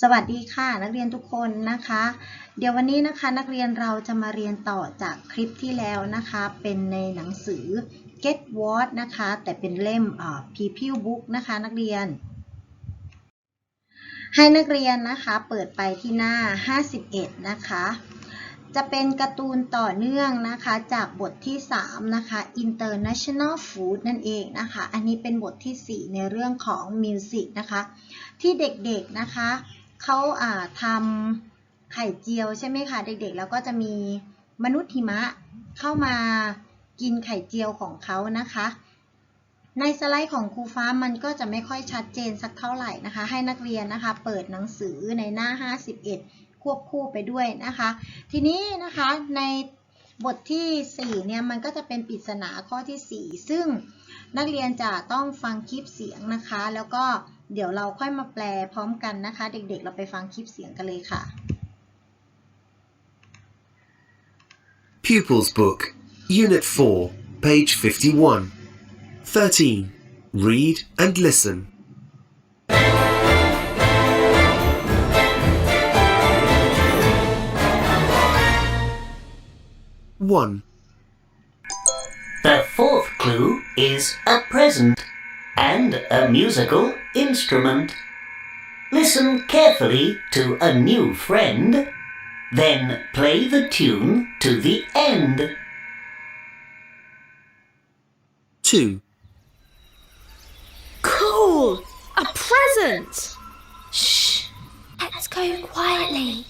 สวัสดีค่ะ นักเรียนทุกคนนะคะ เดี๋ยววันนี้นะคะนักเรียนเราจะมาเรียนต่อจากคลิปที่แล้วนะคะ เป็นในหนังสือ Get What นะคะ แต่เป็นเล่มอ่า Pupil Book นะคะนักเรียน ให้นักเรียนนะคะเปิดไปที่หน้า 51 นะคะ จะเป็นการ์ตูนต่อเนื่องนะคะจากบทที่ 3 นะคะ International Food นั่นเองนะคะ อันนี้เป็นบทที่ 4 ในเรื่องของ Music นะคะ ที่เด็กๆนะคะ เขาอ่าทำไข่เจียวใช่ไหมคะเด็กๆ แล้วก็จะมีมนุษย์หิมะเข้ามากินไข่เจียวของเขานะคะ ในสไลด์ของครูฟ้ามันก็จะไม่ค่อยชัดเจนสักเท่าไหร่นะคะ ให้นักเรียนนะคะ เปิดหนังสือในหน้า 51 ควบคู่ไปด้วยนะคะ ทีนี้นะคะในบทที่ 4 เนี่ยมันก็จะเป็นปริศนาข้อที่ 4 ซึ่งนักเรียนจะต้องฟังคลิปเสียงนะคะ แล้วก็ เดี๋ยวเราค่อยมาแปลพร้อมกันนะคะ เด็กๆ เราไปฟังคลิปเสียงกันเลยค่ะ Pupils Book, Unit 4, page 51. 13. Read and listen. One, The fourth clue is a present and a musical instrument. Listen carefully to a new friend, then play the tune to the end. two, Cool! A present! Shh! Let's go quietly.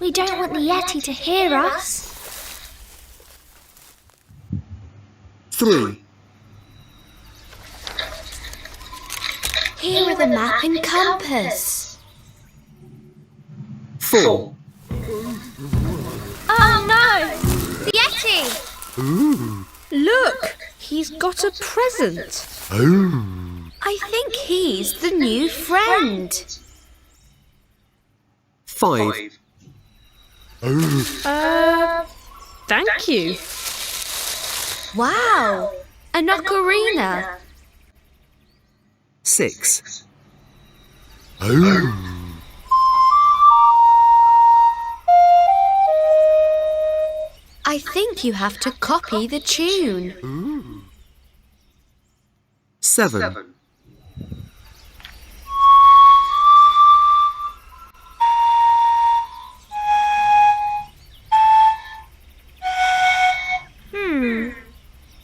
We don't want the Yeti to hear us. three, Here are the map and compass. four, Oh no! The Yeti! Look! He's got a present. Oh. I think he's the new friend. five, Uh, thank you. Wow! An ocarina. Six, I think you have to copy the tune. seven, Hmm.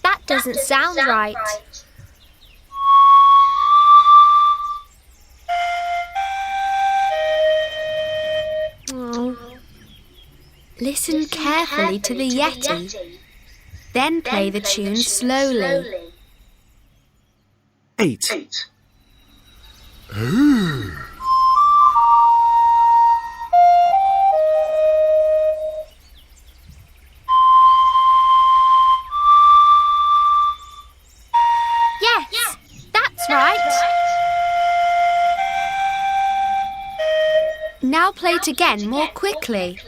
That doesn't sound right. Listen carefully to the Yeti. Then play the tune slowly. eight, Yes, that's right. Now play it again more quickly.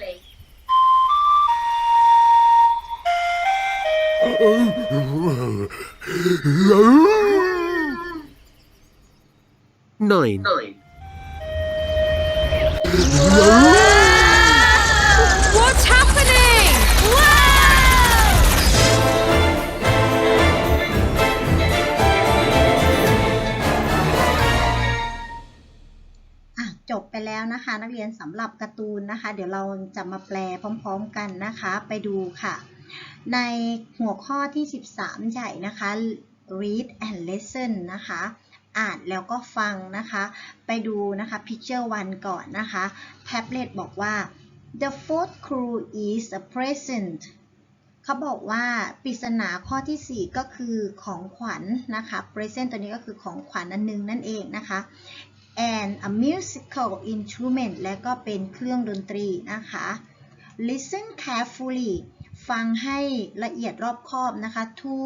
Nine, What's happening? Whoa! อะจบไปแล้วนะคะ นักเรียนสำหรับการ์ตูนนะคะ เดี๋ยวเราจะมาแปลพร้อม ๆ กันนะคะ ไปดูค่ะ ในหัวข้อที่ 13 ใหญ่นะคะ read and listen นะคะ อ่านแล้วก็ฟังนะคะ ไปดูนะคะ picture one ก่อนนะคะแท็บเล็ตบอกว่า the fourth clue is a present เขาบอกว่าปริศนาข้อที่ 4 ก็คือของขวัญนะคะ present ตัวนี้ก็คือของขวัญอันหนึงนั่นเองนะคะ and a musical instrument และก็เป็นเครื่องดนตรีนะคะ listen carefully ฟังให้ละเอียดรอบคอบนะคะ to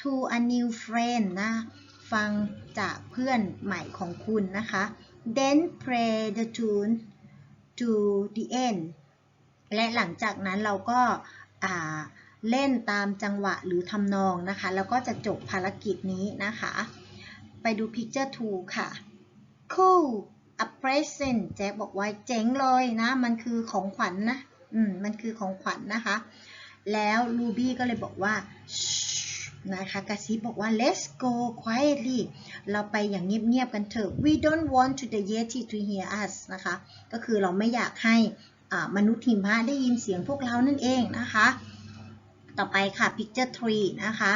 to a new friend นะ ฟังจากเพื่อนใหม่ของคุณนะคะ then play the tune to the end และหลังจากนั้นเราก็อ่าเล่นตามจังหวะหรือทำนองนะคะ แล้วก็จะจบภารกิจนี้นะคะ ไปดู picture 2 ค่ะ Cool a present แจ็คบอกว่าเจ๋งเลยนะ มันคือของขวัญนนะ อืมมันคือของขวัญนนะคะ แล้วลูบี้ก็เลยบอกว่านะคะกระซิบบอกว่า let's go quietly เราไปอย่างเงียบๆกันเถอะ we don't want to the yeti to hear us นะคะ ก็คือเราไม่อยากให้มนุษย์หิมะได้ยินเสียงพวกเรานั่นเองนะคะ ต่อไปค่ะ picture 3 นะคะ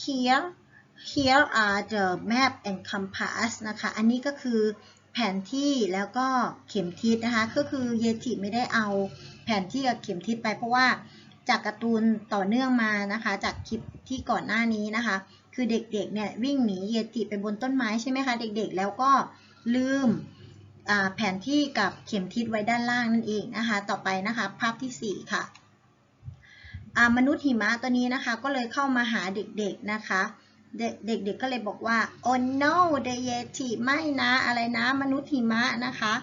here here are the map and compass นะคะ อันนี้ก็คือ แผนที่แล้วก็เข็มทิศนะคะ ก็คือเยจิไม่ได้เอาแผนที่กับเข็มทิศไปเพราะว่าจากการ์ตูนต่อเนื่องมานะคะ จากคลิปที่ก่อนหน้านี้นะคะ คือเด็กๆเนี่ยวิ่งหนีเยจิไปบนต้นไม้ใช่ไหมคะเด็กๆ แล้วก็ลืมแผนที่กับเข็มทิศไว้ด้านล่างนั่นเองนะคะ ต่อไปนะคะภาพทีสี่4 ค่ะมนุษย์หิมะตัวนี้นะคะก็เลยเข้ามาหาเด็กๆนะคะ เด็กๆก็เลยบอกว่า oh no the yeti ไม่นะอะไรนะ มนุษย์หิมะนะคะ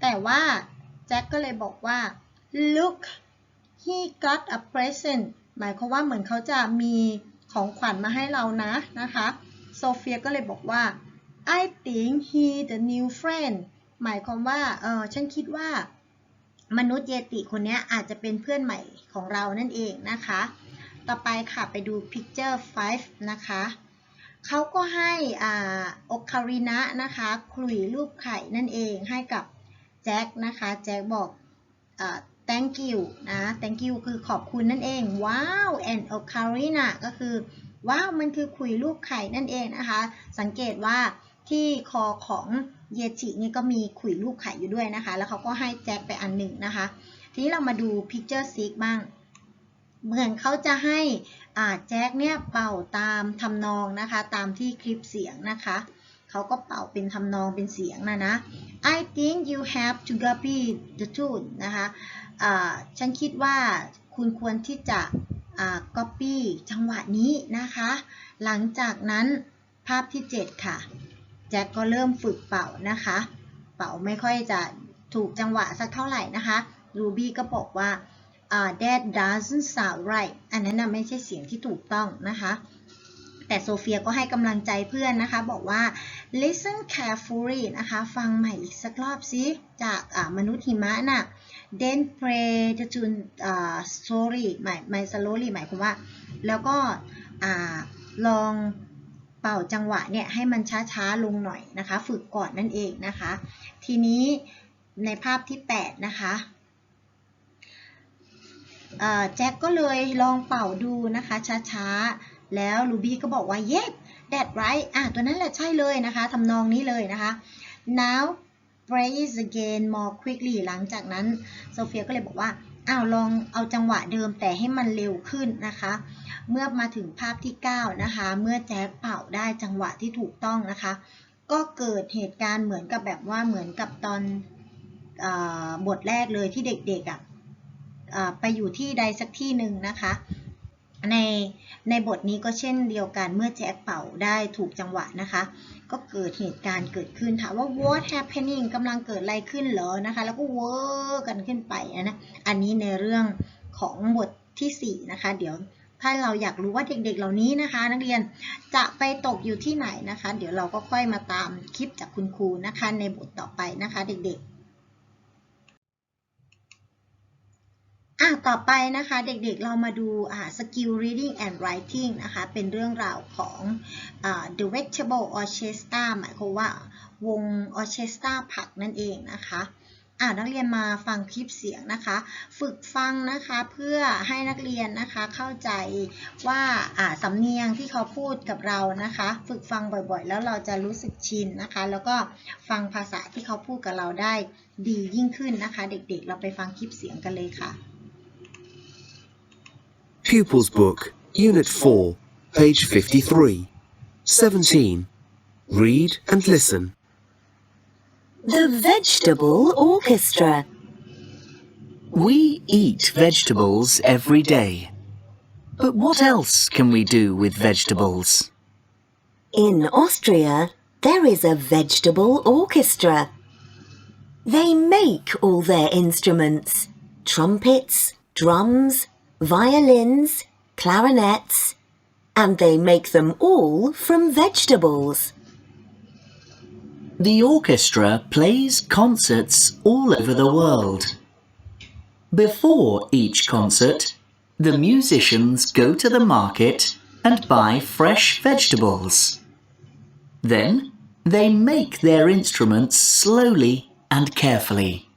แต่ว่าแจ็คก็เลยบอกว่า look he got a present หมายความว่าเหมือนเขาจะมีของขวัญมาให้เรานะนะคะ โซเฟียก็เลยบอกว่า I think he the new friend หมายความว่าเออฉันคิดว่ามนุษย์เยติคนนี้อาจจะเป็นเพื่อนใหม่ของเรานั่นเองนะคะ ต่อไปค่ะไปดู picture 5 นะคะเขาก็ให้อ่าโอคารินะนะคะขลุ่ยรูปไข่นั่นเองให้กับแจ็คนะคะแจ็คบอกอ่า thank you นะ thank you คือขอบคุณนั่นเอง ว้าว and ocarina ก็คือว้าวมันคือขุยรูปไข่นั่นเองนะคะ สังเกตว่าที่คอของเยจินี่ก็มีขุยรูปไข่อยู่ด้วยนะคะ แล้วเขาก็ให้แจ็คไปอันหนึ่งนะคะ ทีนี้เรามาดู picture 6บ้าง เหมือนเขาจะให้อาแจ็คเนี่ยเป่าตามทำนองนะคะ ตามที่คลิปเสียงนะคะเขาก็เป่าเป็นทำนองเป็นเสียงนะนะ I think you have to copy the tune นะคะอ่าฉันคิดว่าคุณควรที่จะ copy จังหวะนี้นะคะ หลังจากนั้นภาพที่ 7 ค่ะ แจ็คก็เริ่มฝึกเป่านะคะ เป่าไม่ค่อยจะถูกจังหวะสักเท่าไหร่นะคะ รูบี้ก็บอกว่า อ่า that doesn't sound right อันนั้นนะไม่ใช่เสียงที่ถูกต้องนะคะ แต่โซเฟียก็ให้กำลังใจเพื่อนนะคะ บอกว่า listen carefully นะคะ ฟังใหม่อีกสักรอบสิ จากมนุษย์หิมะน่ะ then play the tune อ่า slowly หมายหมาย slowly หมายความว่า แล้วก็อลองเป่าจังหวะเนี่ยให้มันช้าๆลงหน่อยนะคะ ฝึกก่อนนั่นเองนะคะ ทีนี้ในภาพที่ 8 นะคะ แจ็คก็เลยลองเป่าดูนะคะช้าๆ แล้วลูบี้ก็บอกว่า yes that right อะตัวนั้นแหละใช่เลยนะคะทำนองนี้เลยนะคะ now praise again more quickly หลังจากนั้นโซเฟียก็เลยบอกว่าอ้าวลองเอาจังหวะเดิมแต่ให้มันเร็วขึ้นนะคะ เมื่อมาถึงภาพที่ 9 นะคะ เมื่อแจ็คเป่าได้จังหวะที่ถูกต้องนะคะ ก็เกิดเหตุการณ์เหมือนกับแบบว่าเหมือนกับตอนอบทแรกเลยที่เด็กๆอะอ่า ไปอยู่ที่ใดสักที่หนึ่งนะคะ ในในบทนี้ก็เช่นเดียวกันเมื่อแจ็คเป่าได้ถูกจังหวะนะคะ ก็เกิดเหตุการณ์เกิดขึ้นถามว่า what happening กำลังเกิดอะไรขึ้นเหรอนะคะ แล้วก็เวอร์กันขึ้นไปนะอันนี้ในเรื่องของบทที่4นะคะ เดี๋ยวถ้าเราอยากรู้ว่าเด็กๆ เหล่านี้นะคะ นักเรียนจะไปตกอยู่ที่ไหนนะคะ เดี๋ยวเราก็ค่อยมาตามคลิปจากคุณครูนะคะ ในบทต่อไปนะคะ เด็กๆ อะต่อไปนะคะเด็กๆเรามาดูอ่า skill reading and writing นะคะเป็นเรื่องราวของอ่า the vegetable orchestra หมายความว่าวง orchestra ผักนั่นเองนะคะอ่านักเรียนมาฟังคลิปเสียงนะคะ ฝึกฟังนะคะเพื่อให้นักเรียนนะคะเข้าใจว่าอ่าสำเนียงที่เขาพูดกับเรานะคะ ฝึกฟังบ่อยๆ แล้วเราจะรู้สึกชินนะคะ แล้วก็ฟังภาษาที่เขาพูดกับเราได้ดียิ่งขึ้นนะคะ เด็กๆ เราไปฟังคลิปเสียงกันเลยค่ะ Pupils Book, Unit 4, page 53. 17. Read and listen. The Vegetable Orchestra. We eat vegetables every day. But what else can we do with vegetables? In Austria, there is a vegetable orchestra. They make all their instruments trumpets, drums, violins, clarinets, and they make them all from vegetables. The orchestra plays concerts all over the world. Before each concert, the musicians go to the market and buy fresh vegetables. Then they make their instruments slowly and carefully.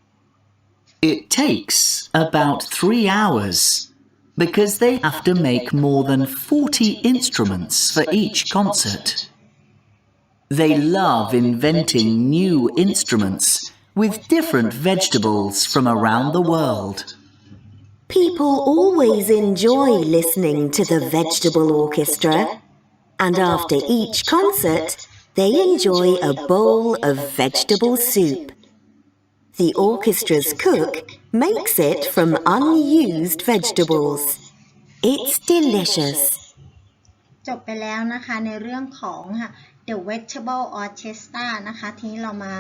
It takes about three hours because they have to make more than 40 instruments for each concert. They love inventing new instruments with different vegetables from around the world. People always enjoy listening to the vegetable orchestra, and after each concert, they enjoy a bowl of vegetable soup. The orchestra's cook makes it from unused vegetables. It's delicious. จบไปแล้วนะคะในเรื่องของค่ะ The Vegetable Orchestra นะคะ ทีนี้เรามา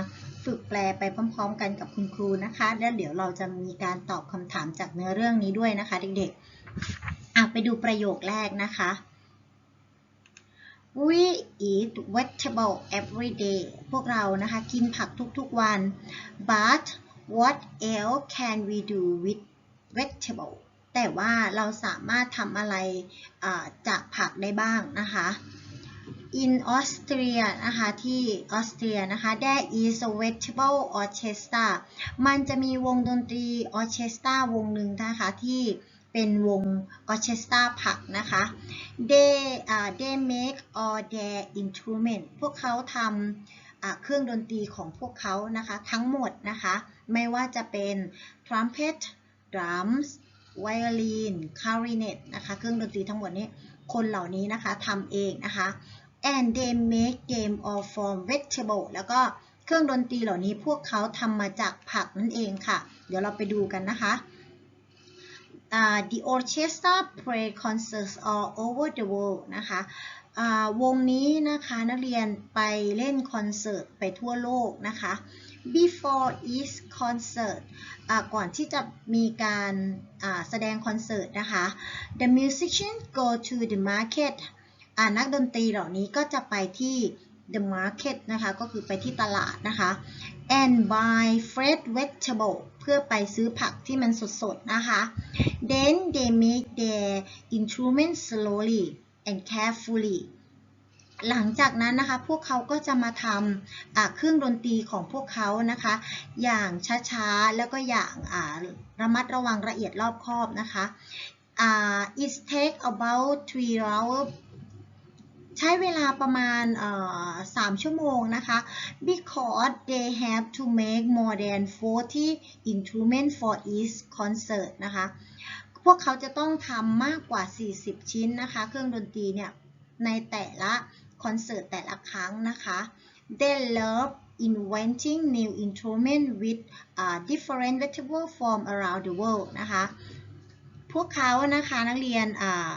ฝึกแปลไปพร้อม ๆ กันกับคุณครูนะคะ แล้วเดี๋ยวเราจะมีการตอบคำถามจากเนื้อเรื่องนี้ด้วยนะคะ เด็กๆอะไปดูประโยคแรกนะคะ we eat vegetable every day พวกเรานะคะกินผักทุกๆวัน but what else can we do with vegetable แต่ว่าเราสามารถทำอะไรจากผักได้บ้างนะคะ in Austria นะคะที่ออสเตรียนะคะ there is a vegetable orchestra มันจะมีวงดนตรีออเคสตราวงหนึ่งนะคะที่ เป็นวง orchestra ผักนะคะ they uh, they make all their instrument พวกเขาทำเครื่องดนตรีของพวกเขานะคะ ทั้งหมดนะคะ ไม่ว่าจะเป็น trumpet drums violin clarinet นะคะ เครื่องดนตรีทั้งหมดนี้ คนเหล่านี้นะคะทำเองนะคะ and they make game all from vegetable แล้วก็เครื่องดนตรีเหล่านี้พวกเขาทำมาจากผักนั่นเองค่ะ เดี๋ยวเราไปดูกันนะคะ uh, the orchestra play concerts all over the world นะคะวงนี้นะคะนักเรียนไปเล่นคอนเสิร์ตไปทั่วโลกนะคะ before each concert ก่อนที่จะมีการแสดงคอนเสิร์ตนะคะ the musicians go to the market นักดนตรีเหล่านี้ก็จะไปที่ the market นะคะ ก็คือไปที่ตลาดนะคะ and buy fresh vegetable เพื่อไปซื้อผักที่มันสดๆ นะคะ then they make their instruments slowly and carefully หลังจากนั้นนะคะ พวกเขาก็จะมาทำเครื่องดนตรีของพวกเขานะคะ อย่างช้าๆ แล้วก็อย่างระมัดระวังละเอียดรอบคอบนะคะ it take about three hours ใช้เวลาประมาณ 3 ชั่วโมงนะคะ because they have to make more than 40 instruments for each concert นะคะ พวกเขาจะต้องทำมากกว่า 40 ชิ้นนะคะ เครื่องดนตรีเนี่ย ในแต่ละคอนเสิร์ตแต่ละครั้งนะคะ they love inventing new instruments with uh, different vegetable from around the world นะคะ พวกเขานะคะนักเรียนอ่า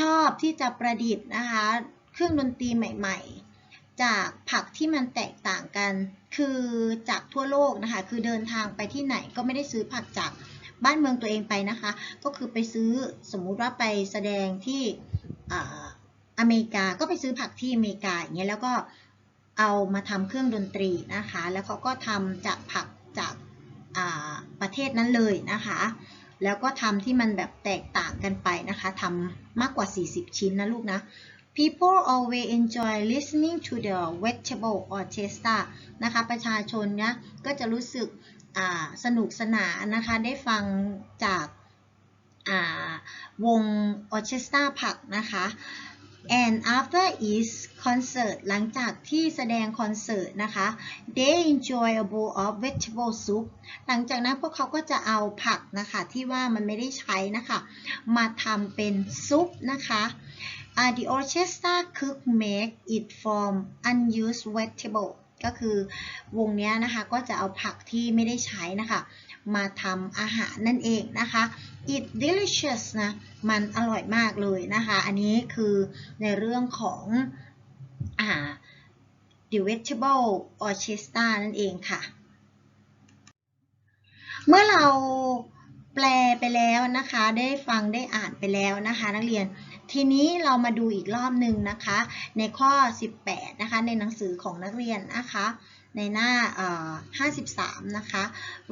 ชอบที่จะประดิษฐ์นะคะ เครื่องดนตรีใหม่ ๆ จากผักที่มันแตกต่างกัน คือจากทั่วโลกนะคะ คือเดินทางไปที่ไหนก็ไม่ได้ซื้อผักจากบ้านเมืองตัวเองไปนะคะ ก็คือไปซื้อสมมุติว่าไปแสดงที่ออเมริกาก็ไปซื้อผักที่อเมริกาอย่างเงี้ยแล้วก็เอามาทำเครื่องดนตรีนะคะ แล้วเขาก็ทำจากผักจากประเทศนั้นเลยนะคะ แล้วก็ทำที่มันแบบแตกต่างกันไปนะคะทำมากกว่า 40 ชิ้นนะลูกนะ People always enjoy listening to the vegetable orchestra นะคะ ประชาชนนะก็จะรู้สึกสนุกสนานนะคะ ได้ฟังจากาวงออร์เคสตราผักนะคะ and after each concert หลังจากที่แสดงคอนเสิร์ตนะคะ they enjoy a bowl of vegetable soup หลังจากนั้นพวกเขาก็จะเอาผักนะคะที่ว่ามันไม่ได้ใช้นะคะ มาทำเป็นซุปนะคะ uh, the orchestra cook make it from unused vegetable ก็คือวงนี้นะคะก็จะเอาผักที่ไม่ได้ใช้นะคะ มาทำอาหารนั่นเองนะคะ it delicious นะ มันอร่อยมากเลยนะคะ อันนี้คือในเรื่องของอ่า the vegetable orchestra นั่นเองค่ะ เมื่อเราแปลไปแล้วนะคะ ได้ฟังได้อ่านไปแล้วนะคะ นักเรียน ทีนี้เรามาดูอีกรอบหนึ่งนะคะ ในข้อ 18 นะคะ ในหนังสือของนักเรียนนะคะ ในหน้า 53 นะคะ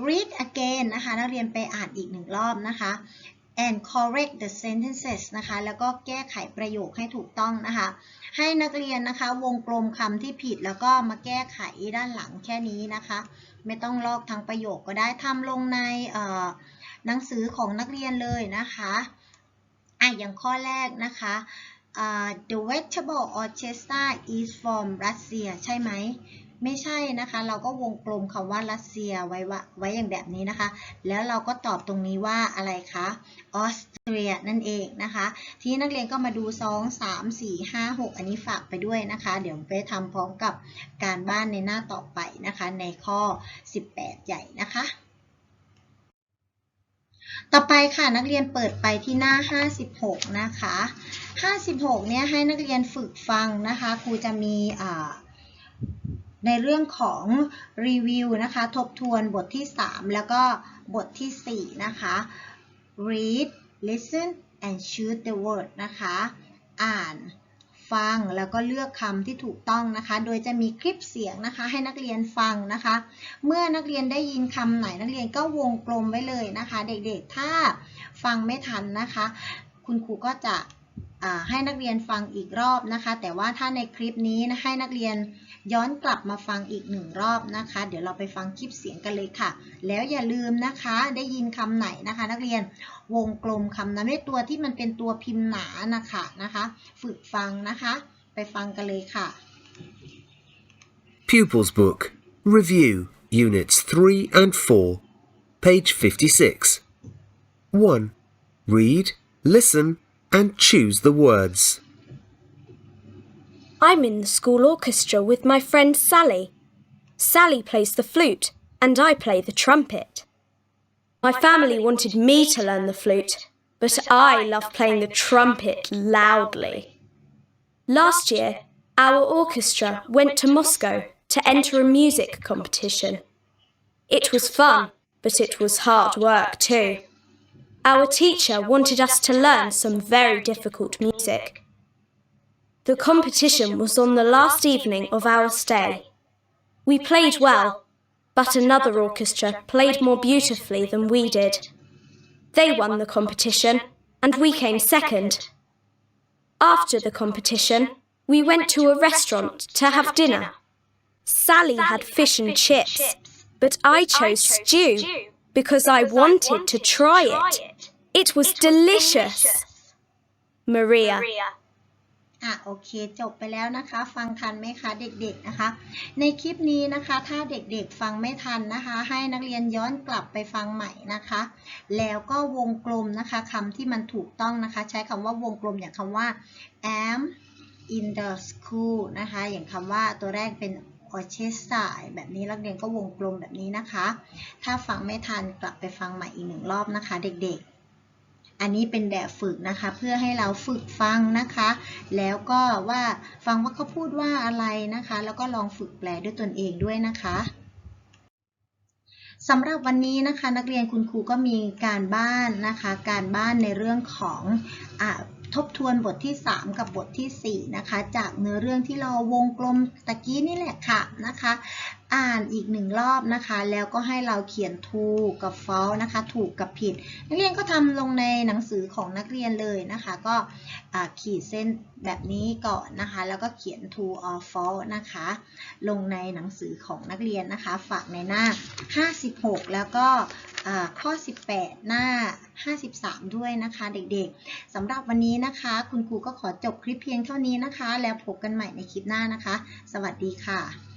read again นะคะ นักเรียนไปอ่านอีกหนึ่งรอบนะคะ and correct the sentences นะคะ แล้วก็แก้ไขประโยคให้ถูกต้องนะคะ ให้นักเรียนนะคะ วงกลมคำที่ผิดแล้วก็มาแก้ไขด้านหลังแค่นี้นะคะ ไม่ต้องลอกทั้งประโยคก็ได้ทำลงในหนังสือของนักเรียนเลยนะคะอะอย่างข้อแรกนะคะอ่า the vegetable orchestra is from Russia ใช่ไหม ไม่ใช่นะคะ เราก็วงกลมคำว่ารัสเซียไว้ว่าไว้อย่างแบบนี้นะคะ แล้วเราก็ตอบตรงนี้ว่าอะไรคะออสเตรียนั่นเองนะคะ ทีนี้นักเรียนก็มาดู 2 3 4 5 6 อันนี้ฝากไปด้วยนะคะ เดี๋ยวไปทำพร้อมกับการบ้านในหน้าต่อไปนะคะ ในข้อ 18 ใหญ่นะคะต่อไปค่ะนักเรียนเปิดไปที่หน้า 56 นะคะ 56 เนี่ยให้นักเรียนฝึกฟังนะคะครูจะมีอ่า ในเรื่องของรีวิวนะคะ ทบทวนบทที่ 3 แล้วก็บทที่ 4 นะคะ read listen and choose the word นะคะ อ่าน ฟังแล้วก็เลือกคำที่ถูกต้องนะคะ โดยจะมีคลิปเสียงนะคะ ให้นักเรียนฟังนะคะ เมื่อนักเรียนได้ยินคำไหนนักเรียนก็วงกลมไว้เลยนะคะ เด็กๆ ถ้าฟังไม่ทันนะคะ คุณครูก็จะให้นักเรียนฟังอีกรอบนะคะ แต่ว่าถ้าในคลิปนี้นะให้นักเรียน ย้อนกลับมาฟังอีกหนึ่งรอบนะคะ เดี๋ยวเราไปฟังคลิปเสียงกันเลยค่ะ แล้วอย่าลืมนะคะ ได้ยินคำไหนนะคะ นักเรียน วงกลมคำนั้นด้วยตัวที่มันเป็นตัวพิมพ์หนานะคะนะคะ ฝึกฟังนะคะ ไปฟังกันเลยค่ะ Pupils Book, Review, Units 3 and 4, page 56. 1. Read, listen, and choose the words. I'm in the school orchestra with my friend Sally. Sally plays the flute, and I play the trumpet. My family wanted me to learn the flute, but I love playing the trumpet loudly. Last year, our orchestra went to Moscow to enter a music competition. It was fun, but it was hard work too. Our teacher wanted us to learn some very difficult music. The competition was on the last evening of our stay. We played well, but another orchestra played more beautifully than we did. They won the competition, and we came second. After the competition, we went to a restaurant to have dinner. Sally had fish and chips, but I chose stew because I wanted to try it. It was delicious. Maria. อะโอเคจบไปแล้วนะคะ ฟังทันไหมคะเด็กๆนะคะ ในคลิปนี้นะคะ ถ้าเด็กๆฟังไม่ทันนะคะ ให้นักเรียนย้อนกลับไปฟังใหม่นะคะ แล้วก็วงกลมนะคะคำที่มันถูกต้องนะคะ ใช้คำว่าวงกลมอย่างคำว่า am in the school นะคะ อย่างคำว่าตัวแรกเป็น orchestra แบบนี้นักเรียนก็วงกลมแบบนี้นะคะ ถ้าฟังไม่ทันกลับไปฟังใหม่อีกหนึ่งรอบนะคะ เด็กๆ อันนี้เป็นแบบฝึกนะคะ เพื่อให้เราฝึกฟังนะคะ แล้วก็ว่าฟังว่าเขาพูดว่าอะไรนะคะ แล้วก็ลองฝึกแปลด้วยตนเองด้วยนะคะสำหรับวันนี้นะคะ นักเรียนคุณครูก็มีการบ้านนะคะ การบ้านในเรื่องของอ ทบทวนบทที่ 3 กับบทที่ 4 นะคะ จากเนื้อเรื่องที่เราวงกลมตะกี้นี่แหละค่ะนะคะ อ่านอีกหนึ่งรอบนะคะ แล้วก็ให้เราเขียนถูกกับ false นะคะ ถูกกับผิด นักเรียนก็ทำลงในหนังสือของนักเรียนเลยนะคะ ก็ขีดเส้นแบบนี้ก่อนนะคะ แล้วก็เขียน true or false นะคะ ลงในหนังสือของนักเรียนนะคะ ฝากในหน้า 56 แล้วก็ ข้อ 18 หน้า 53 ด้วยนะคะเด็กๆสำหรับวันนี้นะคะ คุณครูก็ขอจบคลิปเพียงเท่านี้นะคะ แล้วพบกันใหม่ในคลิปหน้านะคะ สวัสดีค่ะ